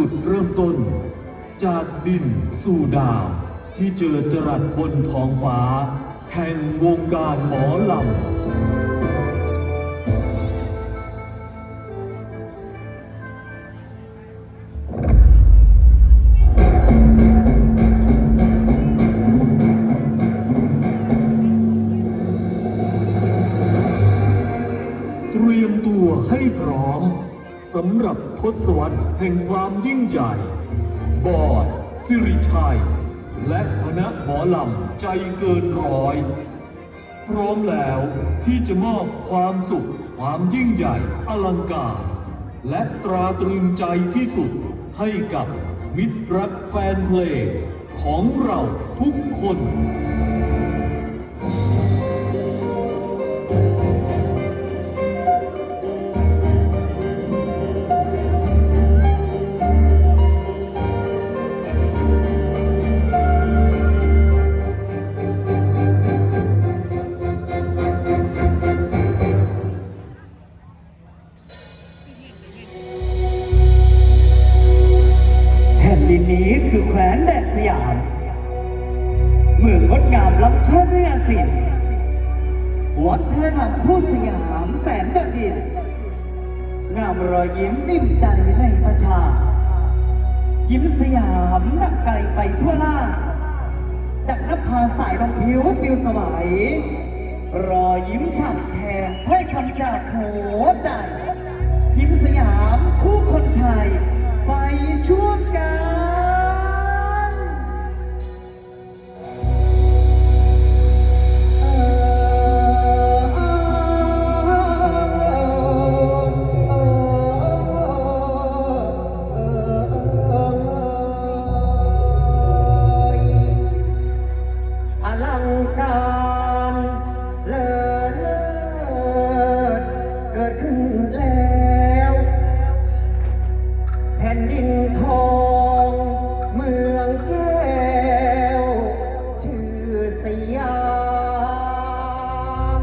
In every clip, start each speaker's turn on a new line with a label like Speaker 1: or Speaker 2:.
Speaker 1: จุดเริ่มต้น จากดินสู่ดาว ที่เจอจรัสบนท้องฟ้า แห่งวงการหมอลำ สำหรับทศวรรษแห่งความยิ่งใหญ่ บอดสิริชัย และคณะหมอลำใจเกินร้อย พร้อมแล้วที่จะมอบความสุข ความยิ่งใหญ่อลังการ และตราตรึงใจที่สุดให้กับมิตรรักแฟนเพลงของเราทุกคน
Speaker 2: สยาม เมืองงดงามล้ำค่าด้วยงานศิลป์วัฒนธรรมคู่สยามแสนโดดเด่นงามรอยยิ้มนิ่มใจในประชา ยิ้มสยามดักไกลไปทั่วหน้าดักนภาสายรองผิวปิวสวายรอยยิ้มฉ่ำแทนถ้อยคำจากหัวใจ ยิ้มสยามคู่คนไทย ไปช่วงกัน
Speaker 3: นแล้ว แผ่นดินทองเมืองแก้ว ชื่อสยาม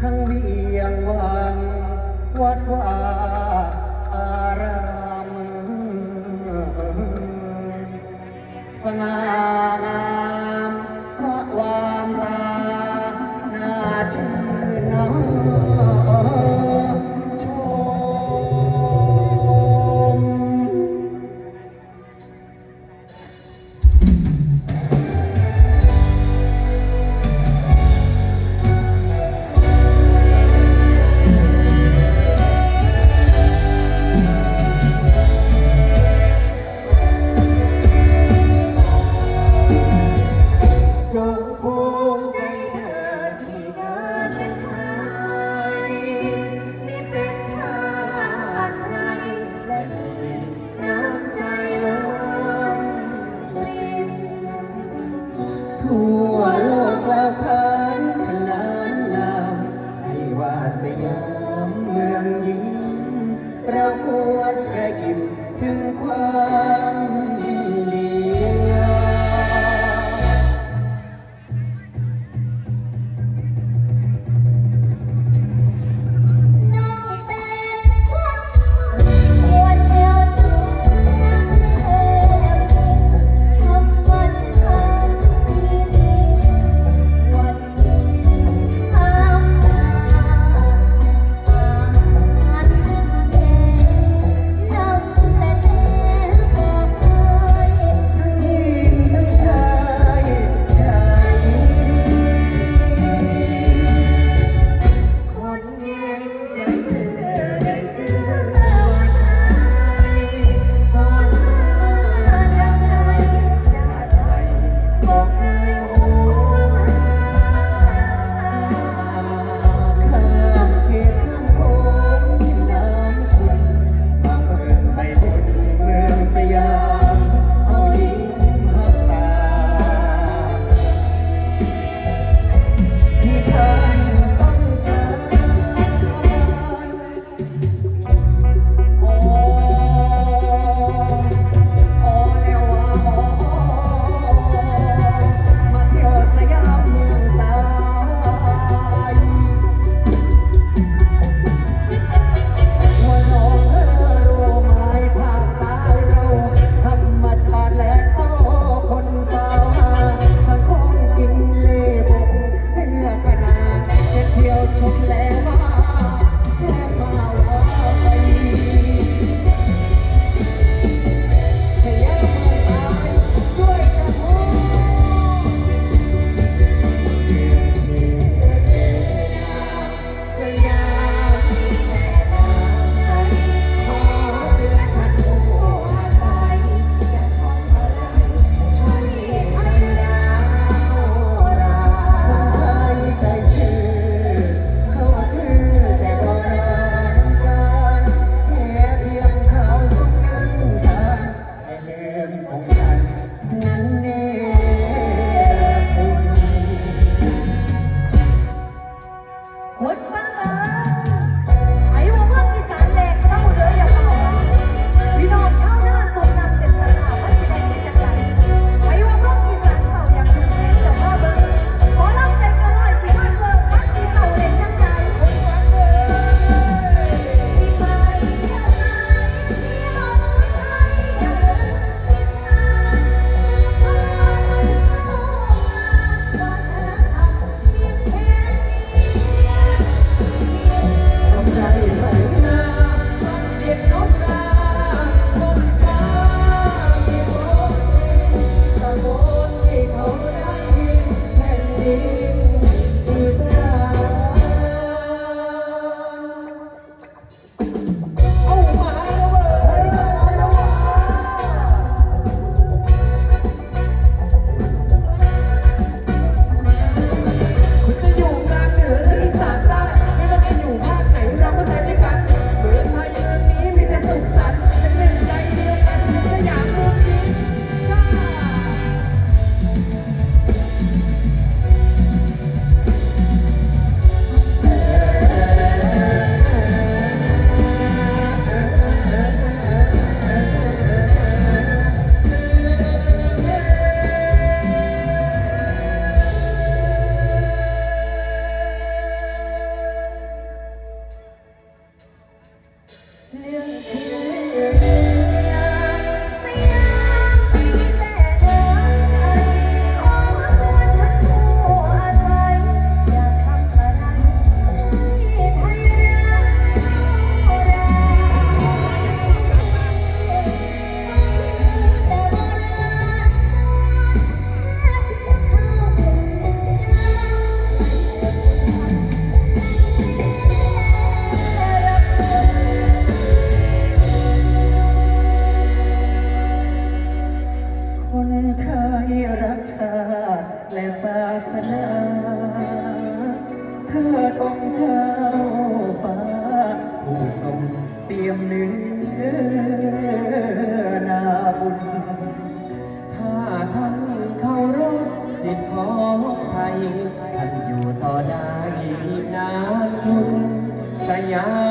Speaker 3: ทั้งเวียงวัง วัดวาอารามสง่า
Speaker 2: เมืองยิ้มเราควร
Speaker 4: nhà